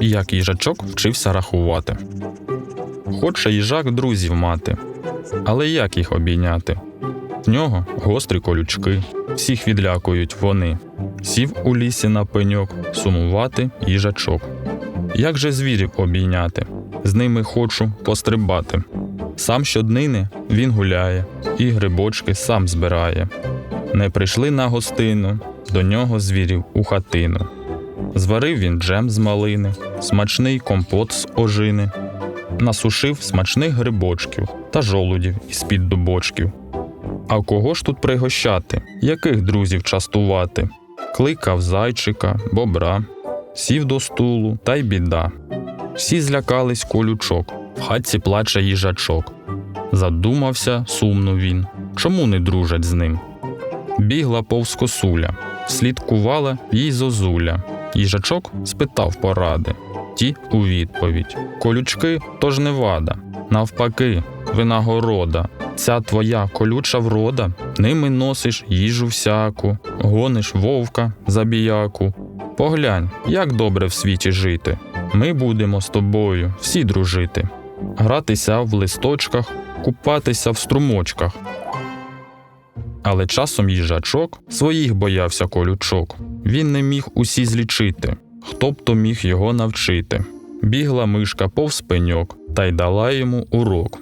Як їжачок вчився рахувати. Хоче їжак друзів мати, але як їх обійняти? В нього гострі колючки, всіх відлякують вони. Сів у лісі на пеньок, сумувати їжачок. Як же звірів обійняти? З ними хочу пострибати. Сам щоднини він гуляє, і грибочки сам збирає. Не прийшли на гостину, до нього звірів у хатину. Зварив він джем з малини, смачний компот з ожини, насушив смачних грибочків та жолудів із-під дубочків. А кого ж тут пригощати? Яких друзів частувати? Кликав зайчика, бобра, сів до стулу та й біда. Всі злякались колючок, в хатці плаче їжачок. Задумався сумно він, чому не дружать з ним? Бігла повз косуля, слідкувала їй зозуля. Їжачок спитав поради. Ті у відповідь: Колючки то ж не вада, навпаки, винагорода. Ця твоя колюча врода, ними носиш їжу всяку, гониш вовка забіяку. Поглянь, як добре в світі жити. Ми будемо з тобою всі дружити, гратися в листочках, купатися в струмочках. Але часом їжачок своїх боявся колючок. Він не міг усі злічити, хто б то міг його навчити. Бігла мишка повз пеньок та й дала йому урок.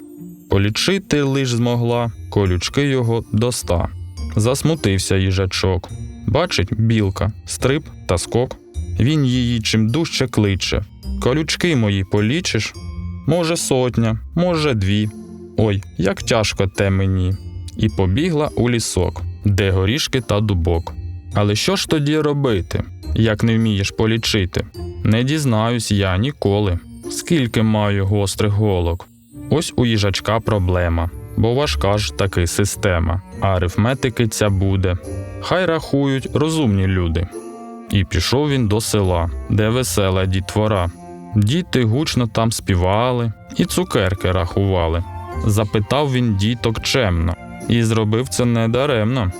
Полічити лиш змогла, колючки його до ста. Засмутився їжачок. Бачить білка, стриб та скок. Він її чим дужче кличе. Колючки мої полічиш? Може, сотня, може, дві. Ой, як тяжко те мені. І побігла у лісок, де горішки та дубок. Але що ж тоді робити, як не вмієш полічити? Не дізнаюсь я ніколи, скільки маю гострих голок. Ось у їжачка проблема, бо важка ж таки система, а арифметики ця буде. Хай рахують розумні люди. І пішов він до села, де весела дітвора. Діти гучно там співали і цукерки рахували. Запитав він діток чемно, і зробив це недаремно.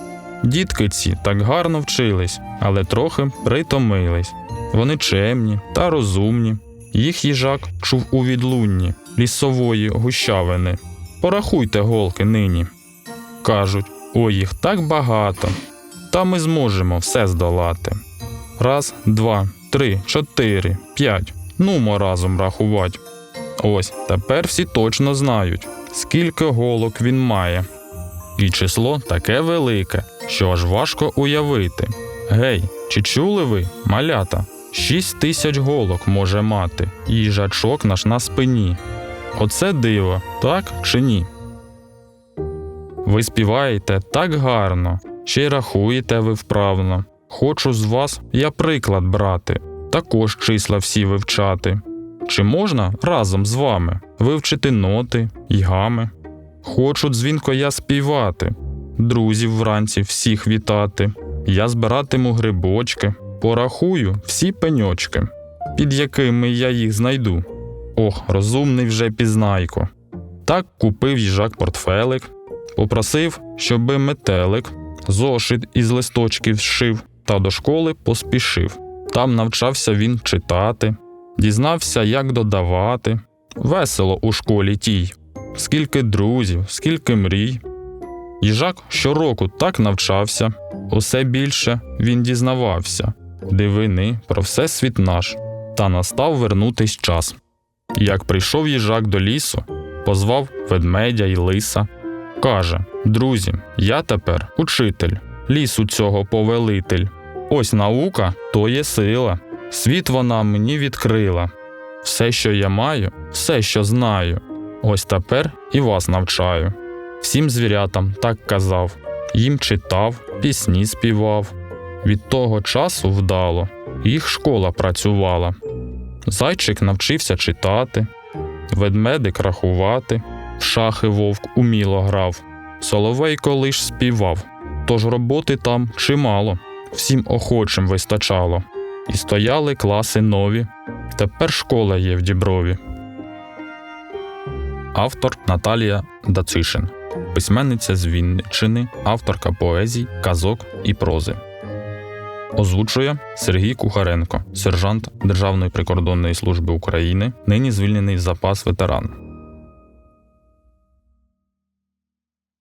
Дітки ці так гарно вчились, але трохи притомились. Вони чемні та розумні. Їх їжак чув у відлунні лісової гущавини. Порахуйте голки нині. Кажуть, ой, їх так багато, та ми зможемо все здолати. Раз, два, три, чотири, п'ять. Нумо разом рахувати. Ось тепер всі точно знають, скільки голок він має. І число таке велике, що аж важко уявити. Гей, чи чули ви, малята? Шість тисяч голок може мати, їжачок наш на спині. Оце диво, так чи ні? Ви співаєте так гарно, ще й рахуєте ви вправно. Хочу з вас я приклад брати, також числа всі вивчати. Чи можна разом з вами вивчити ноти й гами? Хочу дзвінко я співати, друзів вранці всіх вітати. Я збиратиму грибочки, порахую всі пеньочки, під якими я їх знайду. Ох, розумний вже пізнайко. Так купив їжак портфелик, попросив, щоби метелик, зошит із листочків зшив, та до школи поспішив. Там навчався він читати, дізнався, як додавати. Весело у школі тій, скільки друзів, скільки мрій. Їжак щороку так навчався, усе більше він дізнавався, дивини про все світ наш, та настав вернутись час. Як прийшов їжак до лісу, позвав ведмедя й лиса. Каже: Друзі, я тепер учитель, лісу цього повелитель. Ось наука то є сила. Світ вона мені відкрила. Все, що я маю, все, що знаю, ось тепер і вас навчаю. Всім звірятам так казав, їм читав, пісні співав. Від того часу вдало, їх школа працювала. Зайчик навчився читати, ведмедик рахувати, в шахи вовк уміло грав, соловейко лиш співав, тож роботи там чимало, всім охочим вистачало. І стояли класи нові. Тепер школа є в Діброві. Автор Наталія Дацишин, письменниця з Вінниччини, авторка поезій, казок і прози. Озвучує Сергій Кухаренко, сержант Державної прикордонної служби України, нині звільнений в запас ветеран.